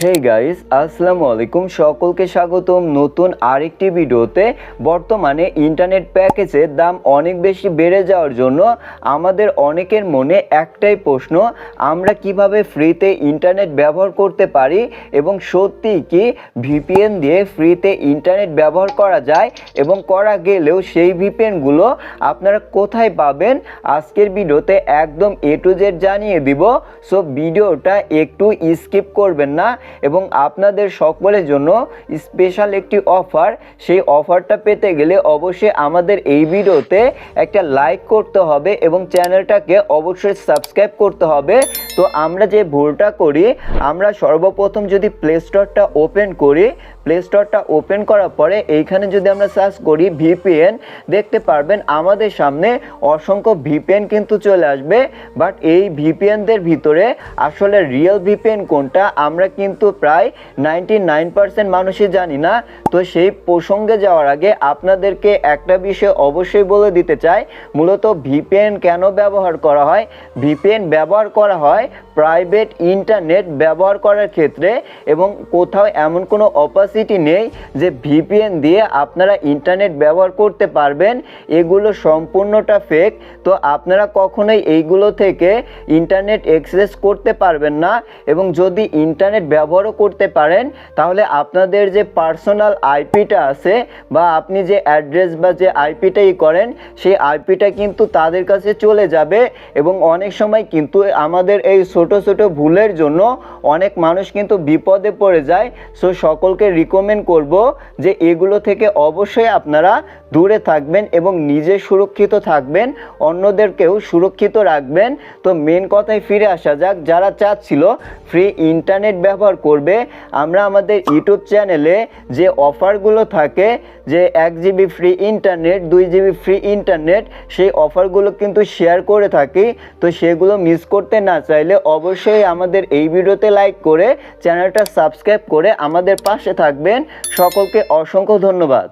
Hey guys আসসালামু আলাইকুম। সকলকে স্বাগতম নতুন আরেকটি ভিডিওতে। বর্তমানে ইন্টারনেট প্যাকেজের দাম অনেক বেশি বেড়ে যাওয়ার জন্য আমাদের অনেকের মনে একটাই প্রশ্ন, আমরা কীভাবে ফ্রিতে ইন্টারনেট ব্যবহার করতে পারি এবং সত্যি কি ভিপিএন দিয়ে ফ্রিতে ইন্টারনেট ব্যবহার করা যায় এবং করা গেলেও সেই ভিপিএনগুলো আপনারা কোথায় পাবেন? আজকের ভিডিওতে একদম এ টু জেড জানিয়ে দিব। সো ভিডিওটা একটু স্কিপ করবেন না। এবং আপনাদের সকলের জন্য স্পেশাল একটি অফার সেই অফারটা পেতে গেলে অবশ্যই আমাদের এই ভিডিওতে একটা লাইক করতে হবে এবং চ্যানেলটাকে অবশ্যই সাবস্ক্রাইব করতে হবে। তো আমরা যে ভুলটা করি, আমরা সর্বপ্রথম যদি প্লে স্টোরটা ওপেন করি প্লে স্টোরটা ওপেন করার পরে এইখানে যদি আমরা সার্চ করি ভিপিএন দেখতে পারবেন আমাদের সামনে অসংখ্য ভিপিএন কিন্তু চলে আসবে। বাট এই ভিপিএনদের ভিতরে আসলে রিয়েল ভিপিএন কোনটা, আমরা কিন্তু প্রায় নাইনটি নাইন পার্সেন্ট মানুষই জানি না। তো সেই প্রসঙ্গে যাওয়ার আগে আপনাদেরকে একটা বিষয় অবশ্যই বলে দিতে চাই। মূলত ভিপিএন কেন ব্যবহার করা হয়? ভিপিএন ব্যবহার করা হয় হয় প্রাইভেট ইন্টারনেট ব্যবহার করার ক্ষেত্রে এবং কোথাও এমন কোনো অপাসিটি নেই যে ভিপিএন দিয়ে আপনারা ইন্টারনেট ব্যবহার করতে পারবেন, এগুলো সম্পূর্ণটা ফেক তো আপনারা কখনোই এইগুলো থেকে ইন্টারনেট অ্যাক্সেস করতে পারবেন না এবং যদি ইন্টারনেট ব্যবহারও করতে পারেন, তাহলে আপনাদের যে পার্সোনাল আইপিটা আছে বা আপনি যে অ্যাড্রেস বা যে আইপিটাই করেন, সেই আইপিটা কিন্তু তাদের কাছে চলে যাবে এবং অনেক সময় কিন্তু আমাদের এই ছোট ছোট ভুলের জন্য অনেক মানুষ কিন্তু বিপদে পড়ে যায়। সো সকলকে রিকমেন্ড করব যে এগুলো থেকে অবশ্যই আপনারা দূরে থাকবেন এবং নিজে সুরক্ষিত থাকবেন, অন্যদেরকেও সুরক্ষিত রাখবেন। তো মেন কথায় ফিরে আসা যাক, যারা চাচ্ছিল ফ্রি ইন্টারনেট ব্যবহার করবে, আমরা আমাদের ইউটিউব চ্যানেলে যে অফারগুলো থাকে, যে এক জিবি ফ্রি ইন্টারনেট দুই জিবি ফ্রি ইন্টারনেট সেই অফারগুলো কিন্তু শেয়ার করে থাকি। তো সেগুলো মিস করতে না চাইলে অবশ্যই আমাদের এই ভিডিওতে লাইক করে চ্যানেলটা সাবস্ক্রাইব করে আমাদের পাশে থাকবেন। সকলকে অসংখ্য ধন্যবাদ।